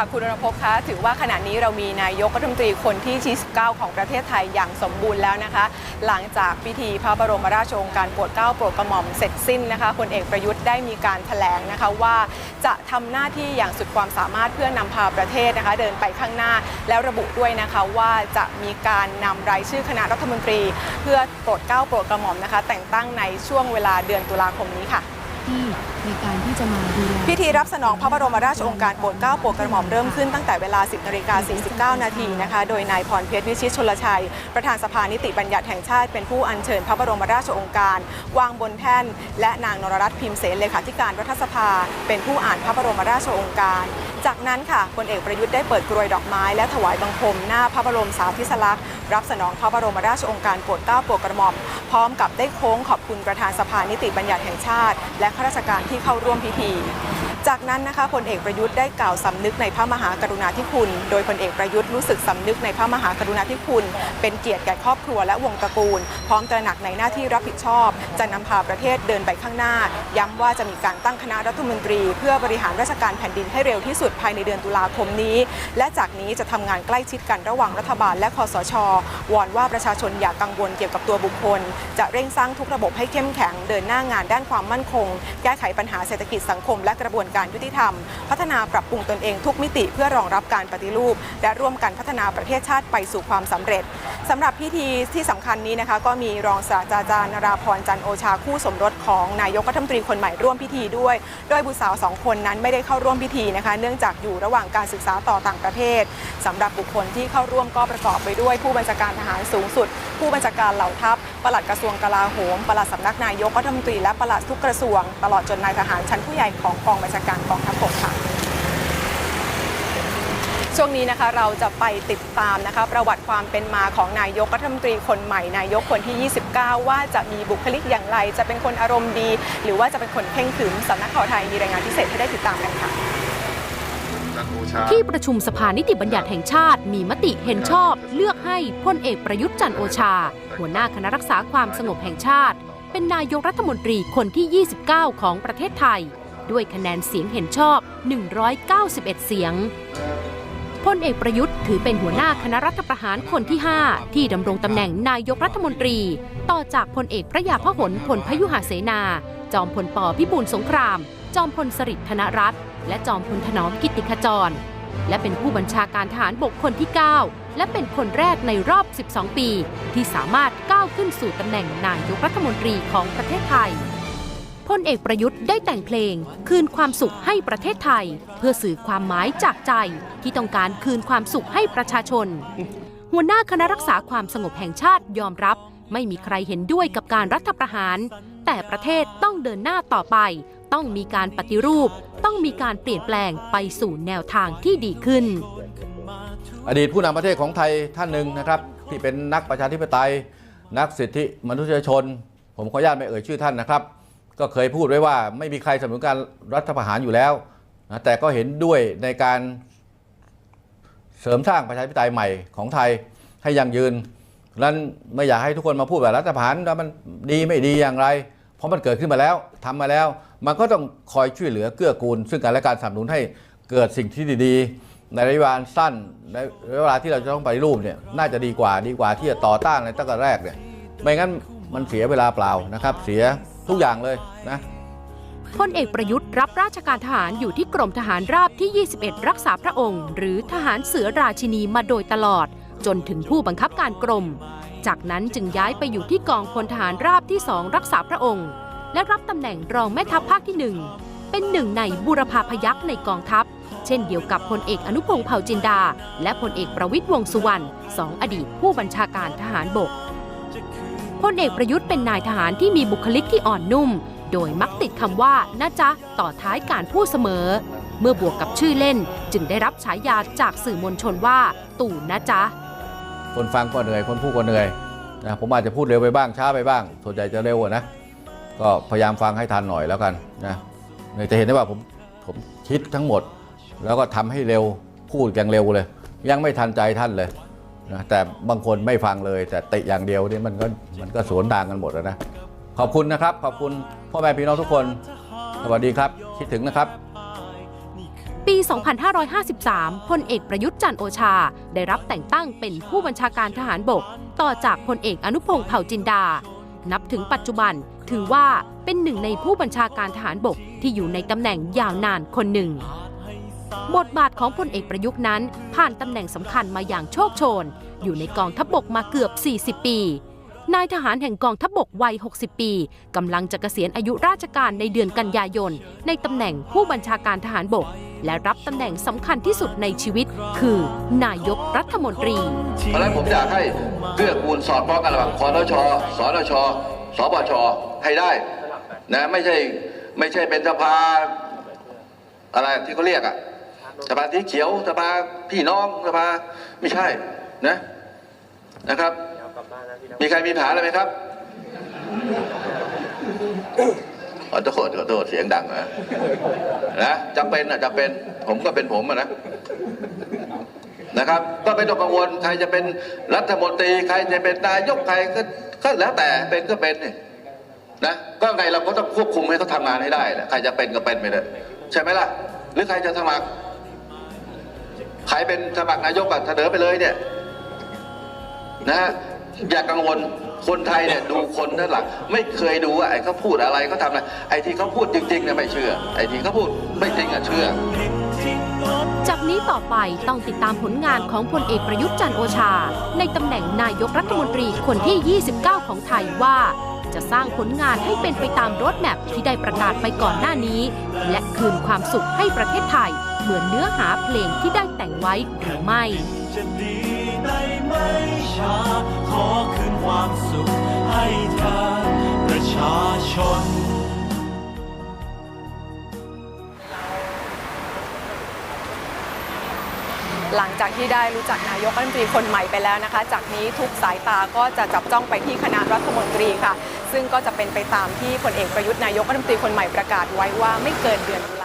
ค่ะคุณรณพบคะถือว่าขณะนี้เรามีนายกรัฐมนตรีคนที่29ของประเทศไทยอย่างสมบูรณ์แล้วนะคะ หลังจากพิธีพระบรมราชโองการโปรดเกล้าโปรดกระหม่อมเสร็จสิ้นนะคะพลเอกประยุทธ์ได้มีการแถลงนะคะว่าจะทำหน้าที่อย่างสุดความสามารถเพื่อนำพาประเทศนะคะ เดินไปข้างหน้าแล้วระบุด้วยนะคะว่าจะมีการนำรายชื่อคณะรัฐมนตรี เพื่อโปรดเกล้าโปรดกระหม่อมนะคะ แต่งตั้งในช่วงเวลาเดือนตุลาคมนี้ค่ะ ที่ในการที่จะมาดูแลพิธีรับสนองพระบรมราชองค์การโปรดเกล้าโปรดกระหม่อมเริ่มขึ้นตั้งแต่เวลา 10นาฬิกา49 นาทีนะคะ โดยนายพรเพชรวิชิตชลชัย ประธานสภานิติบัญญัติแห่งชาติเป็นผู้อัญเชิญพระบรมราชองค์การ วางบนแท่น และนางนรรัตน์พิมพ์เสนเลขาธิการรัฐสภา เป็นผู้อ่านพระบรมราชองค์การ จากนั้นค่ะพลเอกประยุทธ์ได้เปิดกรวยดอกไม้และถวายบังคมหน้าพระบรมสารีริสลักษณ์ รับสนองพระบรมราชโองการโปรดเกล้าโปรดกระหม่อม พร้อมกับได้โค้งขอบคุณประธานสภานิติบัญญัติแห่งชาติ และข้าราชการที่เข้าร่วมพิธี จากนั้นนะคะพลเอกประยุทธ์ได้กล่าวสำนึกในพระมหากรุณาธิคุณ โดยพลเอกประยุทธ์รู้สึกสำนึกในพระมหากรุณาธิคุณ เป็นเกียรติแก่ครอบครัวและวงตระกูล พร้อมตระหนักในหน้าที่รับผิดชอบ จะนำพาประเทศเดินไปข้างหน้า ย้ำว่าจะมีการตั้งคณะรัฐมนตรี เพื่อบริหารราชการแผ่นดินให้เร็วที่สุดภายในเดือนตุลาคมนี้ และจากนี้จะทำงานใกล้ชิดกันระหว่างรัฐบาลและคอสช วอนว่าประชาชนอย่ากกังวลเกี่ยวกับตัวบุคคล จะเร่งสร้างทุกระบบให้เข้มแข็งเดินหน้างานด้านความมั่นคง แก้ไขปัญหาเศรษฐกิจสังคมและกระบวนการยุติธรรม พัฒนาปรับปรุงตนเองทุกมิติเพื่อรองรับการปฏิรูป และร่วมกันพัฒนาประเทศชาติไปสู่ความสำเร็จสำหรับพิธีที่สำคัญนี้นะคะ ก็มีรองศาสตราจารย์นราพรจันโอชาคู่สมรสของนายกรัฐมนตรีคนใหม่ร่วมพิธีด้วย โดยบุตรสาวสองคนนั้นไม่ได้เข้าร่วมพิธีนะคะ เนื่องจากอยู่ระหว่างการศึกษาต่อต่างประเทศสำหรับบุคคลที่เข้าร่วมก็ประกอบไปด้วยผู้บัญชาการทหารสูงสุด ผู้บัญชาการเหล่าทัพปลัดกระทรวงกลาโหมปลัดสำนักนายกรัฐมนตรีและปลัดทุกกระทรวง ตลอดจนนายทหารชั้นผู้ใหญ่ของกองบัญชาการกองทัพบกค่ะช่วงนี้นะคะเราจะไปติดตามนะคะประวัติความเป็นมาของนายกรัฐมนตรีคนใหม่นายกคนที่ 29 ว่าจะมีบุคลิกอย่างไร จะเป็นคนอารมณ์ดี หรือว่าจะเป็นคนเข่งขึมสำนักข่าวไทยมีรายงานพิเศษให้ได้ติดตามกันค่ะ ที่ประชุมสภานิติบัญญัติแห่งชาติ มีมติเห็นชอบเลือกให้พลเอกประยุทธ์จันทร์โอชา หัวหน้าคณะรักษาความสงบแห่งชาติ เป็นนายกรัฐมนตรีคนที่ 29 ของประเทศไทย ด้วยคะแนนเสียงเห็นชอบ 191 เสียงพลเอกประยุทธ์ถือเป็นหัวหน้าคณะรัฐประหารคนที่ 5 ที่ดำรงตำแหน่งนายกรัฐมนตรี ต่อจากพลเอกพระยาพหลพลพยุหเสนา จอมพลปพิบูลสงคราม จอมพลสฤษดิ์ธนรัตน์ และจอมพลถนอมกิติขจร และเป็นผู้บัญชาการทหารบกคนที่ 9 และเป็นคนแรกในรอบ 12 ปี ที่สามารถก้าวขึ้นสู่ตำแหน่งนายกรัฐมนตรีของประเทศไทยพลเอกประยุทธ์ได้แต่งเพลง คืนความสุขให้ประเทศไทย เพื่อสื่อความหมายจากใจ ที่ต้องการคืนความสุขให้ประชาชน หัวหน้าคณะรักษาความสงบแห่งชาติยอมรับ ไม่มีใครเห็นด้วยกับการรัฐประหาร แต่ประเทศต้องเดินหน้าต่อไป ต้องมีการปฏิรูป ต้องมีการเปลี่ยนแปลงไปสู่แนวทางที่ดีขึ้น อดีตผู้นำประเทศของไทยท่านหนึ่งนะครับที่เป็นนักประชาธิปไตย นักสิทธิมนุษยชน ผมขออนุญาตไม่เอ่ยชื่อท่านนะครับ ก็เคยพูดไว้ว่าไม่มีใครสนับสนุนการรัฐประหารอยู่แล้วนะแต่ก็เห็นด้วยในการเสริมสร้างประชาธิปไตยใหม่ของไทยให้ยั่งยืนนั้นไม่อยากให้ทุกคนมาพูดว่ารัฐประหารแล้วมันดีไม่ดีอย่างไร เพราะมันเกิดขึ้นมาแล้วทำมาแล้ว มันก็ต้องคอยช่วยเหลือเกื้อกูล ซึ่งกันและการสนับสนุนให้เกิดสิ่งที่ดีๆ ในระยะเวลาสั้นในระยะเวลาที่เราจะต้องไปรูปเนี่ยน่าจะดีกว่าดีกว่าที่จะต่อต้านในตั้งแต่แรกเนี่ยไม่งั้นมันเสียเวลาเปล่านะครับ เสียทุกอย่างเลยนะพลเอกประยุทธ์รับราชการทหารอยู่ที่กรมทหารราบที่ 21 รักษาพระองค์ หรือทหารเสือราชินีมาโดยตลอด จนถึงผู้บังคับการกรม จากนั้นจึงย้ายไปอยู่ที่กองพลทหารราบที่2รักษาพระองค์ และรับตำแหน่งรองแม่ทัพภาคที่1เป็นหนึ่งในบุรพาพยักษ์ในกองทัพ เช่นเดียวกับพลเอกอนุพงษ์เผ่าจินดา และพลเอกประวิตยวงสุวรรณสองอดีตผู้บัญชาการทหารบกพลเอกประยุทธ์เป็นนายทหารที่มีบุคลิกที่อ่อนนุ่ม โดยมักติดคำว่านะจ๊ะต่อท้ายการพูดเสมอ เมื่อบวกกับชื่อเล่นจึงได้รับฉายาจากสื่อมวลชนว่าตู่นะจ๊ะ คนฟังก็เหนื่อย คนพูดก็เหนื่อยนะผมอาจจะพูดเร็วไปบ้างช้าไปบ้าง ส่วนใหญ่จะเร็วนะก็พยายามฟังให้ทันหน่อยแล้วกันนะจะเห็นได้ว่าผมผมคิดทั้งหมด แล้วก็ทำให้เร็วพูดอย่างเร็วเลย ยังไม่ทันใจท่านเลยนะแต่บางคนไม่ฟังเลย แต่ติอย่างเดียวนี่มันก็มันก็สวนทางกันหมดอะนะขอบคุณนะครับ ขอบคุณพ่อแม่พี่น้องทุกคน สวัสดีครับ คิดถึงนะครับ ปี 2553 พลเอกประยุทธ์จันโอชา ได้รับแต่งตั้งเป็นผู้บัญชาการทหารบก ต่อจากพลเอกอนุพงศ์เผ่าจินดา นับถึงปัจจุบันถือว่าเป็นหนึ่งในผู้บัญชาการทหารบกที่อยู่ในตำแหน่งยาวนานคนหนึ่ง บทบาทของพลเอกประยุทธ์นั้น ผ่านตำแหน่งสำคัญมาอย่างโชคโชน อยู่ในกองทัพบกมาเกือบ 40 ปี นายทหารแห่งกองทัพบกวัย 60 ปีกำลังจะเกษียณอายุราชการในเดือนกันยายน ในตำแหน่งผู้บัญชาการทหารบก และรับตำแหน่งสำคัญที่สุดในชีวิต คือนายกรัฐมนตรี เพราะฉะนั้นผมอยากให้เกื้อกูลสอดคล้องกันระหว่างคอรชสนชสปชให้ได้นะไม่ใช่ไม่ใช่เป็นสภาอะไรที่เขาเรียกอะสภาที่เขียวสภาพี่น้องสภาไม่ใช่นะนะครับ มีใครมีปัญหาอะไรไหมครับ ขอโทษขอโทษเสียงดังนะนะจำเป็นนะจำเป็น ผมก็เป็นผมอะนะนะครับ ก็ไม่ต้องกังวลใครจะเป็นรัฐมนตรีใครจะเป็นนายกใครก็ก็แล้วแต่เป็นก็เป็นนี่นะก็ไงเราก็ต้องควบคุมให้เขาทำงานให้ได้แหละใครจะเป็นก็เป็นไปเลยใช่ไหมล่ะ หรือใครจะสมัครใครเป็นสมัครนายกอะเสนอไปเลยเนี่ย นะ อย่ากังวลคนไทยเนี่ยดูคนนั่นหลักไม่เคยดูว่าไอ้เขาพูดอะไรเขาทำอะไรไอ้ที่เขาพูดจริงๆเนี่ยไม่เชื่อ ไอ้ที่เขาพูดไม่จริงอะเชื่อ จากนี้ต่อไปต้องติดตามผลงานของพลเอกประยุทธ์จันโอชา ในตำแหน่งนายกรัฐมนตรีคนที่ 29 ของไทยว่า จะสร้างผลงานให้เป็นไปตามรถแมพที่ได้ประกาศไปก่อนหน้านี้ และคืนความสุขให้ประเทศไทย เหมือนเนื้อหาเพลงที่ได้แต่งไว้หรือไม่ จะดีในไม่ช้า ขอคืนความสุขให้เธอประชาชน หลังจากที่ได้รู้จักนายกรัฐมนตรีคนใหม่ไปแล้วนะคะ จากนี้ทุกสายตาก็จะจับจ้องไปที่คณะรัฐมนตรีค่ะ ซึ่งก็จะเป็นไปตามที่พลเอกประยุทธ์นายกรัฐมนตรีคนใหม่ประกาศไว้ว่าไม่เกินเดือนนี้